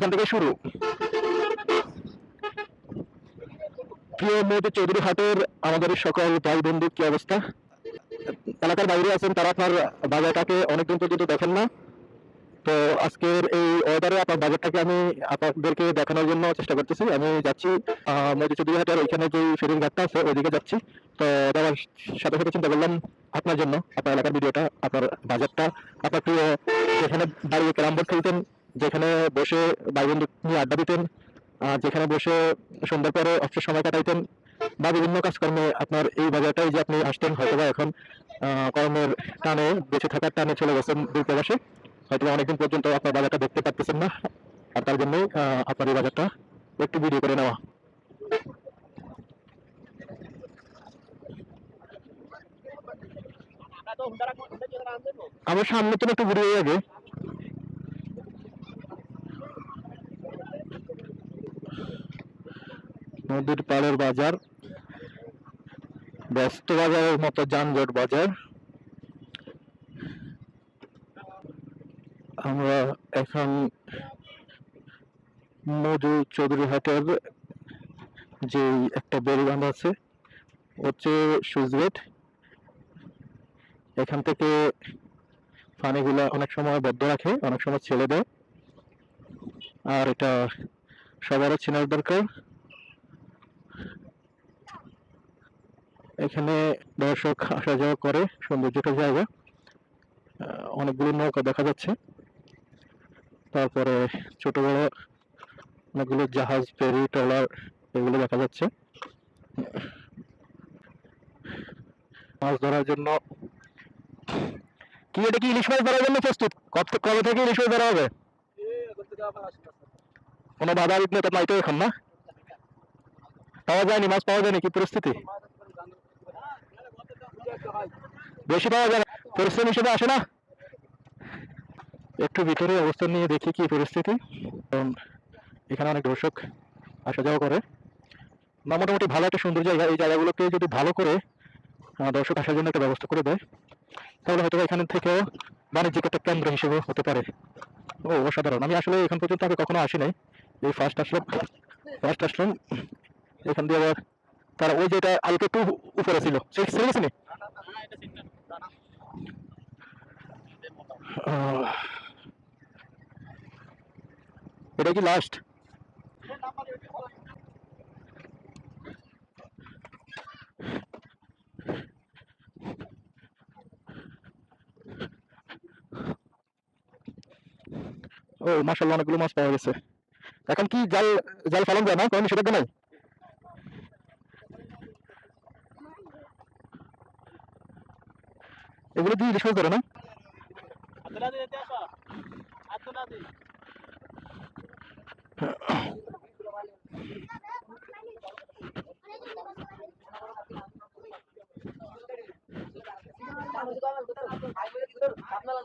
এখান থেকে শুরু। প্রিয় মোদি চৌধুরী হাটের আমাদের সকল ভাই বন্ধু কি অবস্থা? এলাকার বাইরে আছেন তারা, আপনার বাজারটাকে অনেকদিন পর্যন্ত দেখেন না। তো আজকের এই ওয়েদারে আপনার বাজারটাকে আমি আপনাদেরকে দেখানোর জন্য চেষ্টা করতেছি। আমি যাচ্ছি চৌধুরী হাটের ওইখানে যে ফেরির ঘাটটা আছে, ওইদিকে যাচ্ছি। তো আমার সাথে সাথে চিন্তা করলাম আপনার জন্য, আপনার এলাকার ভিডিওটা, আপনার বাজারটা, আপনার প্রিয় যেখানে দাঁড়িয়ে ক্যারাম বোর্ড খেলতেন যেখানে বসে ভাই বন্ধু নিয়ে আড্ডা দিতেন যেখানে বসে সন্ধ্যার পরে অবসর সময় কাটাইতেন বা বিভিন্ন কাজকর্মে আপনার এই বাজারটাই যে আপনি আসতেন হয়তো বা এখন কর্মের টানে, বেঁচে থাকার টানে চলে গেছেন দুই প্রবাসে। হয়তো অনেকদিন পর্যন্ত আপনার বাজারটা দেখতে পারতেছেন না, আর তার জন্যই আপনার এই বাজারটা একটু ভিডিও করে নেওয়া। আমার সামনে তো একটু ঘুরিয়ে আগে নদীর পাড়ের বাজার ব্যস্ত বাজারের মতো যানজট বাজার। আমরা এখন মধু চৌধুরী হাটের যে একটা বেড়িবাঁধ আছে, হচ্ছে সুইচ গেট। এখান থেকে পানিগুলা অনেক সময় বদ্ধ রাখে, অনেক সময় ছেড়ে দেয়। আর এটা সবারও চেনার দরকার। এখানে দর্শক আসা যাওয়া করে, সৌন্দর্যটা জায়গা। অনেকগুলো নৌকা দেখা যাচ্ছে। তারপরে ছোট বড় অনেকগুলো জাহাজ, ফেরি, ট্রলার এগুলো দেখা যাচ্ছে। মাছ ধরার জন্য কি এটা কি ইলিশ মাছ ধরার জন্য প্রস্তুত? কবে থেকে ইলিশ মাছ ধরা হবে? কোনো বাধা বিঘ্ন তো নাই তো এখন না? পাওয়া যায়নি, মাছ পাওয়া যায়নি কি পরিস্থিতি? বেশি পাওয়া যায়। পরিস্থিতি হিসেবে আসে না। একটু ভিতরে অবস্থান নিয়ে দেখি কি পরিস্থিতি। কারণ এখানে অনেক দর্শক আসা যাওয়া করে। না, মোটামুটি ভালো একটা সুন্দর জায়গা। এই জায়গাগুলোকে যদি ভালো করে দর্শক আসার জন্য একটা ব্যবস্থা করে দেয়, তাহলে হয়তো এখান থেকেও বাণিজ্যিক একটা কেন্দ্র হিসেবে হতে পারে। ও, অসাধারণ। আমি আসলে এখান পর্যন্ত আগে কখনো আসি নাই এই ফার্স্ট আসলাম। ফার্স্ট আসলাম। এখান দিয়ে আবার তারা ওই যেটা আলকে একটু উপরে ছিল। সে ছেড়ে এটা কি লাস্ট ও মাসাল্লাহ অনেকগুলো মাছ পাওয়া গেছে। এখন কি জাল জাল ফালান যায় না? কোনো নিষেধাজ্ঞা নাই? এগুলো দিয়ে রেশন করে না। আচ্ছা, আপনার